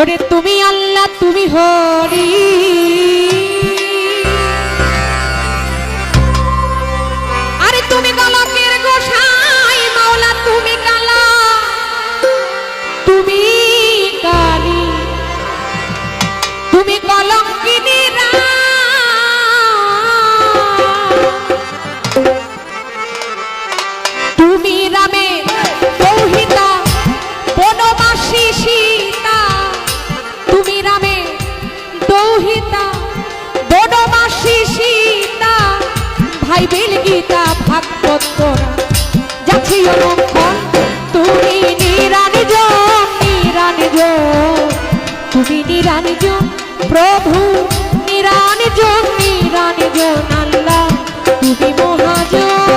ওরে তুমি আল্লাহ তুমি হরি। বাইবেল গীতা, ভাগবত তোরা। যাচ্ছি অলক্ষণ তুমি নিরানিজ নিরানিজ। তুমি নিরানিজ, প্রভু, নিরানিজ নিরানিজ। আল্লাহ তুমি মহাজন।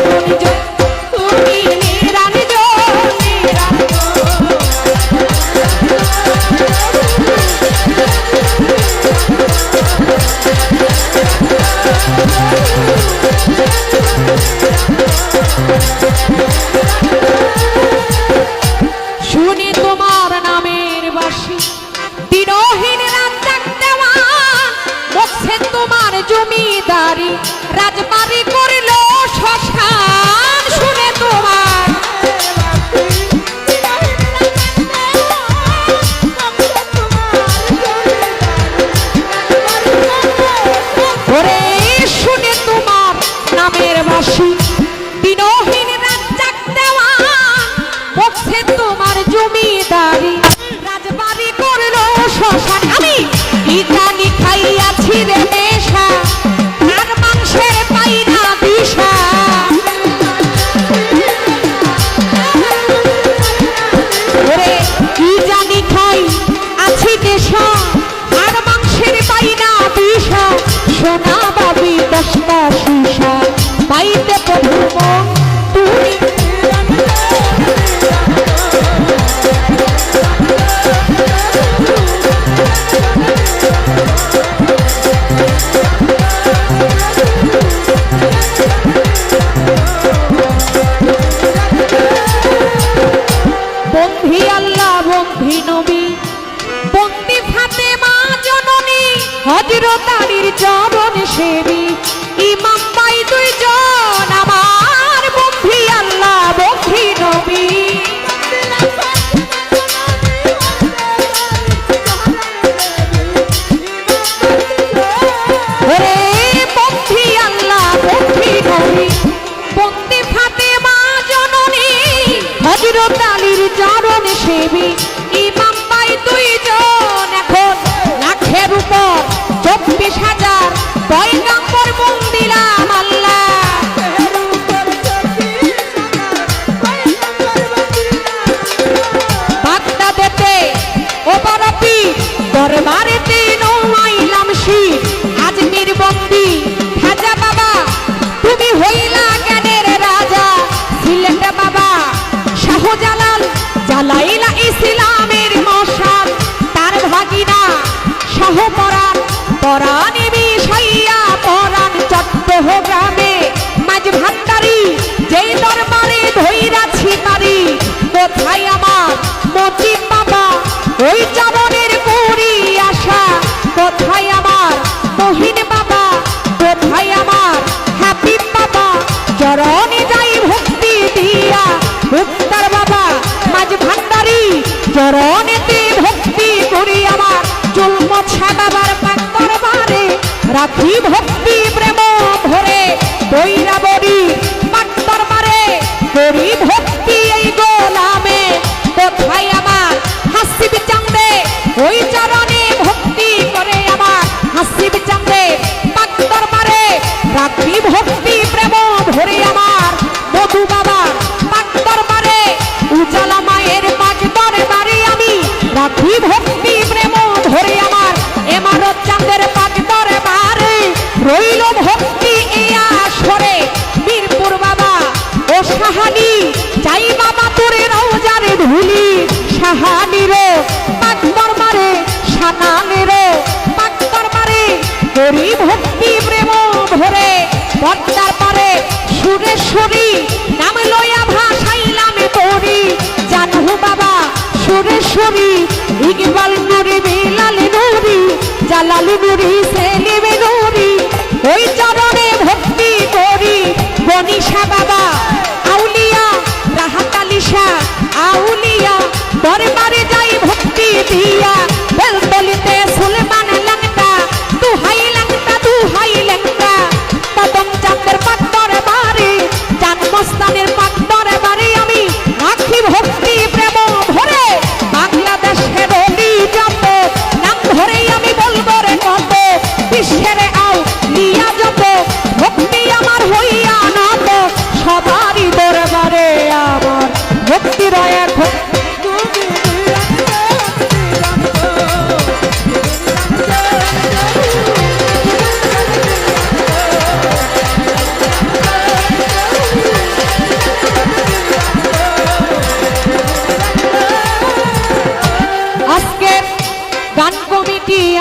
Yo জমিদারি রাজবাড়ি করল শ্মশান। আমি ইটানি খাইয়াছি রে দেরি ইমাম পাই দুইজন আমার বন্ধি, আল্লাহ বন্ধি নবী। হজরত আলীর চরণ সেবী। ইমাম পাই দুইজন, এখন লাখের উপর চব্বিশ হাজার কয় নাম্বার বন্ধু চরণেতে ভক্তি করি আমার চলব ছাদাবার পাক রাখি ভক্তি প্রেম ভরে বৈরাব ছবি ইকবাল নুরি বিলাল নুরি জালাল নুরি সে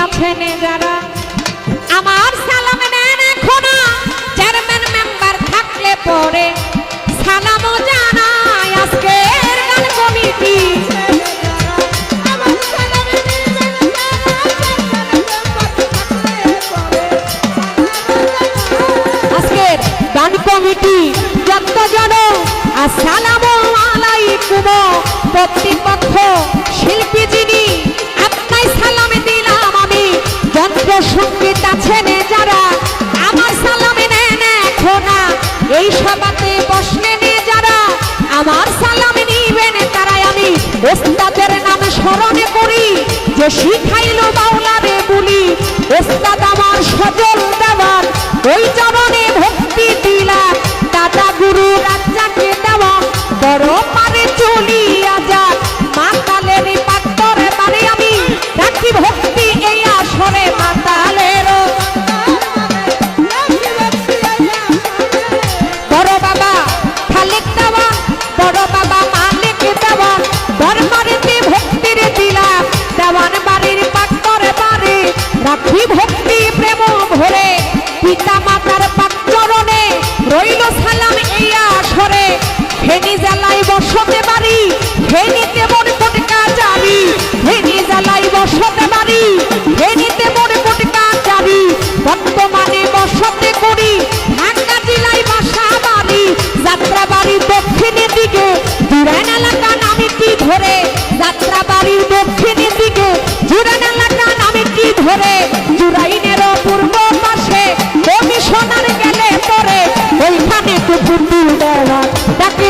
আছেন যারা। আমার সালাম নেন এখনও। চেয়ারম্যান মেম্বার থাকলে পরে কমিটি যত্নজন আসসালাম আলাইকুম। কর্তৃপক্ষ শিল্পী যিনি, আপনাই সালাম দিলাম আমি। যন্ত্র সংগীত আছেন যারা, আমার সালাম নেন এখন এই সভাতে বসলে নিয়ে যারা, আমার সালাম নিবেন তারাই আমি। ওস্তাদের নাম স্মরণে করি, যে শিখাইল বাউলারে বলি, ওস্তাদ আমার সজল দেওয়ার। ওই চরণে Oro.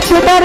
সেবার